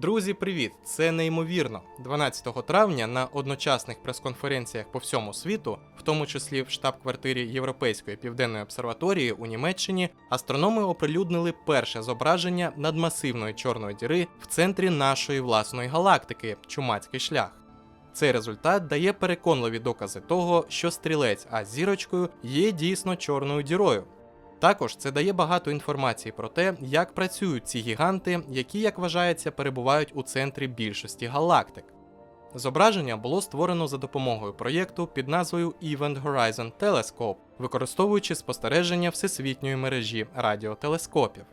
Друзі, привіт! Це неймовірно. 12 травня на одночасних прес-конференціях по всьому світу, в тому числі в штаб-квартирі Європейської південної обсерваторії у Німеччині, астрономи оприлюднили перше зображення надмасивної чорної діри в центрі нашої власної галактики Чумацький шлях. Цей результат дає переконливі докази того, що стрілець А зірочкою є дійсно чорною дірою. Також це дає багато інформації про те, як працюють ці гіганти, які, як вважається, перебувають у центрі більшості галактик. Зображення було створено за допомогою проєкту під назвою Event Horizon Telescope, використовуючи спостереження всесвітньої мережі радіотелескопів.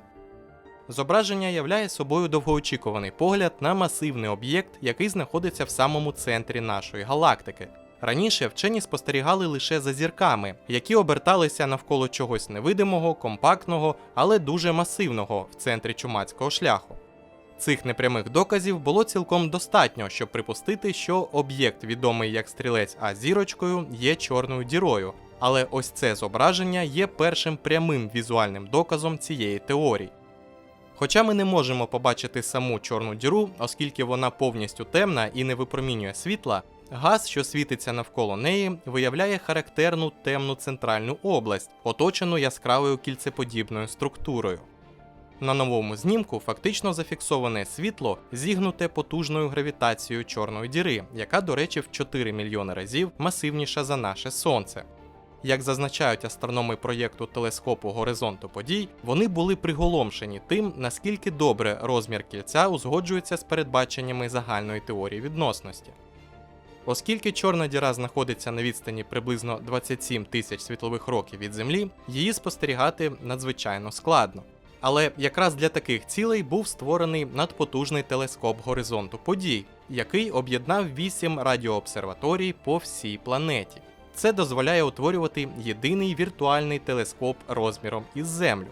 Зображення являє собою довгоочікуваний погляд на масивний об'єкт, який знаходиться в самому центрі нашої галактики. Раніше вчені спостерігали лише за зірками, які оберталися навколо чогось невидимого, компактного, але дуже масивного в центрі чумацького шляху. Цих непрямих доказів було цілком достатньо, щоб припустити, що об'єкт, відомий як стрілець А зірочкою, є чорною дірою. Але ось це зображення є першим прямим візуальним доказом цієї теорії. Хоча ми не можемо побачити саму чорну діру, оскільки вона повністю темна і не випромінює світла, газ, що світиться навколо неї, виявляє характерну темну центральну область, оточену яскравою кільцеподібною структурою. На новому знімку фактично зафіксоване світло, зігнуте потужною гравітацією чорної діри, яка, до речі, в 4 мільйони разів масивніша за наше Сонце. Як зазначають астрономи проєкту телескопу горизонту подій, вони були приголомшені тим, наскільки добре розмір кільця узгоджується з передбаченнями загальної теорії відносності. Оскільки чорна діра знаходиться на відстані приблизно 27 тисяч світлових років від Землі, її спостерігати надзвичайно складно. Але якраз для таких цілей був створений надпотужний телескоп горизонту подій, який об'єднав 8 радіообсерваторій по всій планеті. Це дозволяє утворювати єдиний віртуальний телескоп розміром із Землю.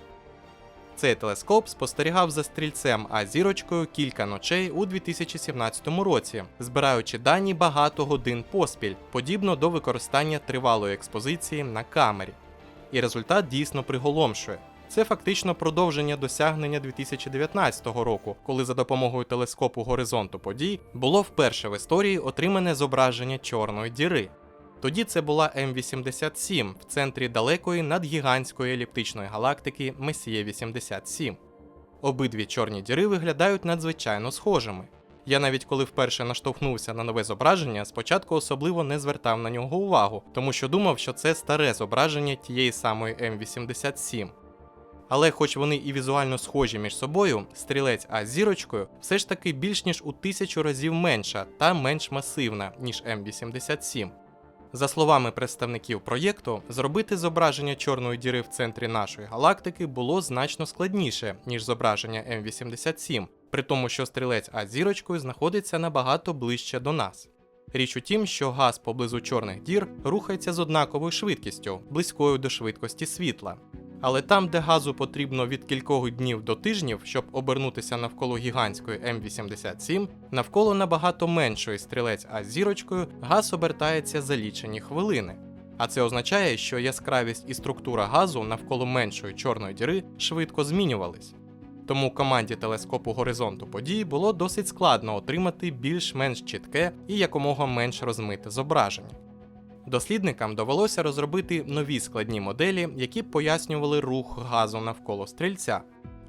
Цей телескоп спостерігав за стрільцем А зірочкою кілька ночей у 2017 році, збираючи дані багато годин поспіль, подібно до використання тривалої експозиції на камері. І результат дійсно приголомшує. Це фактично продовження досягнення 2019 року, коли за допомогою телескопу горизонту подій було вперше в історії отримане зображення чорної діри. Тоді це була М87 в центрі далекої надгігантської еліптичної галактики Месіє 87. Обидві чорні діри виглядають надзвичайно схожими. Я навіть коли вперше наштовхнувся на нове зображення, спочатку особливо не звертав на нього увагу, тому що думав, що це старе зображення тієї самої М87. Але хоч вони і візуально схожі між собою, стрілець А зірочкою все ж таки більш ніж у тисячу разів менша та менш масивна, ніж М87. За словами представників проєкту, зробити зображення чорної діри в центрі нашої галактики було значно складніше, ніж зображення М87, при тому, що стрілець А зірочкою знаходиться набагато ближче до нас. Річ у тім, що газ поблизу чорних дір рухається з однаковою швидкістю, близькою до швидкості світла. Але там, де газу потрібно від кількох днів до тижнів, щоб обернутися навколо гігантської М87, навколо набагато меншої стрілець А зірочкою газ обертається за лічені хвилини. А це означає, що яскравість і структура газу навколо меншої чорної діри швидко змінювались. Тому команді телескопу горизонту подій було досить складно отримати більш-менш чітке і якомога менш розмите зображення. Дослідникам довелося розробити нові складні моделі, які б пояснювали рух газу навколо стрільця.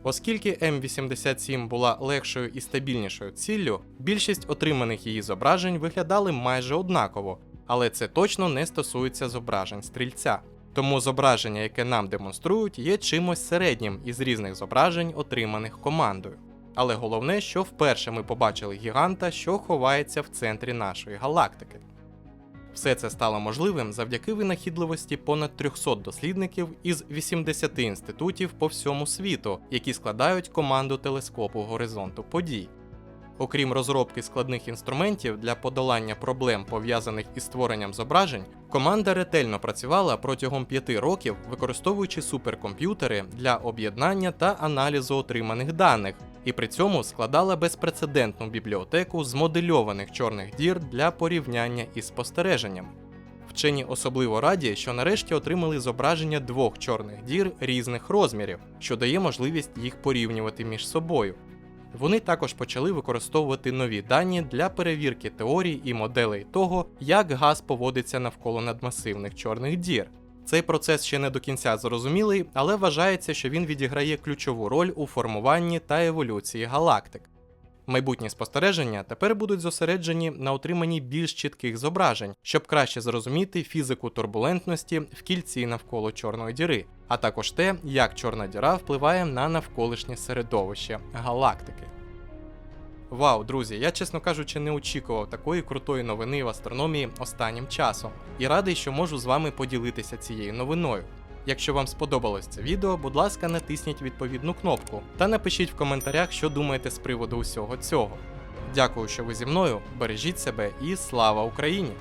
Оскільки М87 була легшою і стабільнішою ціллю, більшість отриманих її зображень виглядали майже однаково, але це точно не стосується зображень стрільця. Тому зображення, яке нам демонструють, є чимось середнім із різних зображень, отриманих командою. Але головне, що вперше ми побачили гіганта, що ховається в центрі нашої галактики. Все це стало можливим завдяки винахідливості понад 300 дослідників із 80 інститутів по всьому світу, які складають команду телескопу горизонту подій. Окрім розробки складних інструментів для подолання проблем, пов'язаних із створенням зображень, команда ретельно працювала протягом п'яти років, використовуючи суперкомп'ютери для об'єднання та аналізу отриманих даних, і при цьому складала безпрецедентну бібліотеку змодельованих чорних дір для порівняння із спостереженням. Вчені особливо раді, що нарешті отримали зображення двох чорних дір різних розмірів, що дає можливість їх порівнювати між собою. вони також почали використовувати нові дані для перевірки теорій і моделей того, як газ поводиться навколо надмасивних чорних дір. Цей процес ще не до кінця зрозумілий, але вважається, що він відіграє ключову роль у формуванні та еволюції галактик. Майбутні спостереження тепер будуть зосереджені на отриманні більш чітких зображень, щоб краще зрозуміти фізику турбулентності в кільці навколо чорної діри, а також те, як чорна діра впливає на навколишнє середовище галактики. Вау, друзі, я чесно кажучи, не очікував такої крутої новини в астрономії останнім часом і радий, що можу з вами поділитися цією новиною. Якщо вам сподобалось це відео, будь ласка, натисніть відповідну кнопку та напишіть в коментарях, що думаєте з приводу усього цього. Дякую, що ви зі мною. Бережіть себе і слава Україні!